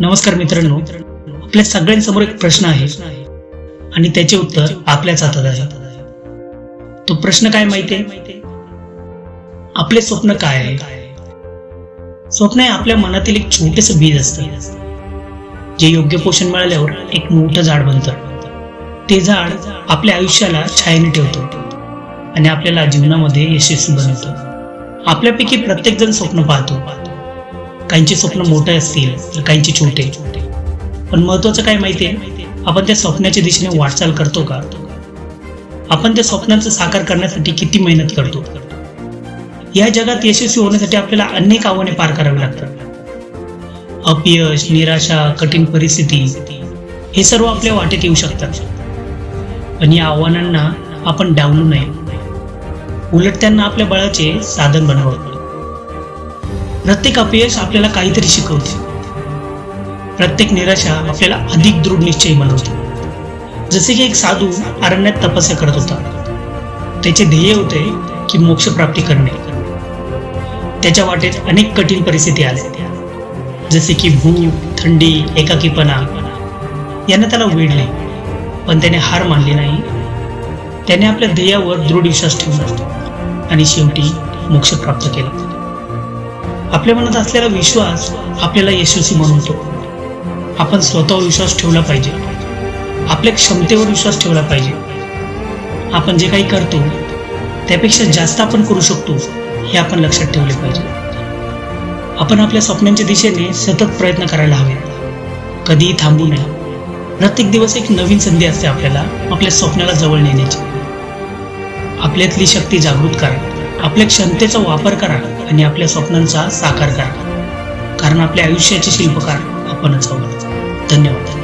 नमस्कार मित्रांनो. आपल्या सगळ्यांसमोर एक प्रश्न आहे. आणि त्याचे उत्तर आपल्याच हातात आहे. तो प्रश्न काय माहितीये आपले स्वप्न काय आहे? स्वप्न हे आपल्या मनातील एक छोटेस बीज असतं. जे योग्य पोषण मिळाल्यावर एक मोठं झाड बनतं. ते झाड आपल्या आयुष्याला छायेने ठेवतो. आणि आपल्याला जीवनामध्ये यशस्वी बनवतो. आपल्यापैकी प्रत्येक जण स्वप्न पाहतो. काहींचे स्वप्न मोठे असतील तर काहींचे छोटे. पण महत्वाचं काय माहितीये? आपण त्या स्वप्नाच्या दिशेने वाटचाल करतो का? आपण त्या स्वप्नांचं साकार करण्यासाठी किती मेहनत करतो? या जगात यशस्वी होण्यासाठी आपल्याला अनेक आव्हाने पार करावी लागतात. अपयश निराशा कठीण परिस्थिती हे सर्व आपल्या वाटेत येऊ शकतात. पण या आव्हानांना आपण डावलू नये. उलट त्यांना आपल्या बळाचे साधन बनवावं प्रत्येक अपयश आपल्याला काहीतरी शिकवते. प्रत्येक निराशा आपल्याला अधिक दृढ निश्चय बनवते. जसे की एक साधू अरण्यात तपस्या करत होता. त्याचे ध्येय होते की मोक्ष प्राप्ती करणे. त्याच्या वाटेत अनेक कठीण परिस्थिती आल्या. जसे की भूक थंडी एकाकीपणा. यानं त्याला वेढले पण त्याने हार मानली नाही. त्याने आपल्या ध्येयावर दृढ विश्वास ठेवला आणि शेवटी मोक्ष प्राप्त केला. आपल्या मनात असलेला विश्वास आपल्याला यशस्वी बनवतो. आपण स्वतःवर विश्वास ठेवला पाहिजे. आपल्या क्षमतेवर विश्वास ठेवला पाहिजे. आपण जे काही करतो त्यापेक्षा जास्त आपण करू शकतो हे आपण लक्षात ठेवले पाहिजे. आपण आपल्या स्वप्नांच्या दिशेने सतत प्रयत्न करायला हवे. कधीही थांबू नये. प्रत्येक दिवस एक नवीन संधी असते आपल्याला आपल्या स्वप्नाला जवळ नेण्याची. आपल्यातली शक्ती जागृत करा. आपल्या क्षमतेचा वापर करा. आणि आपल्या स्वप्नांचा साकार करा. कारण आपल्या आयुष्याचे शिल्पकार आपणच आहोत. धन्यवाद.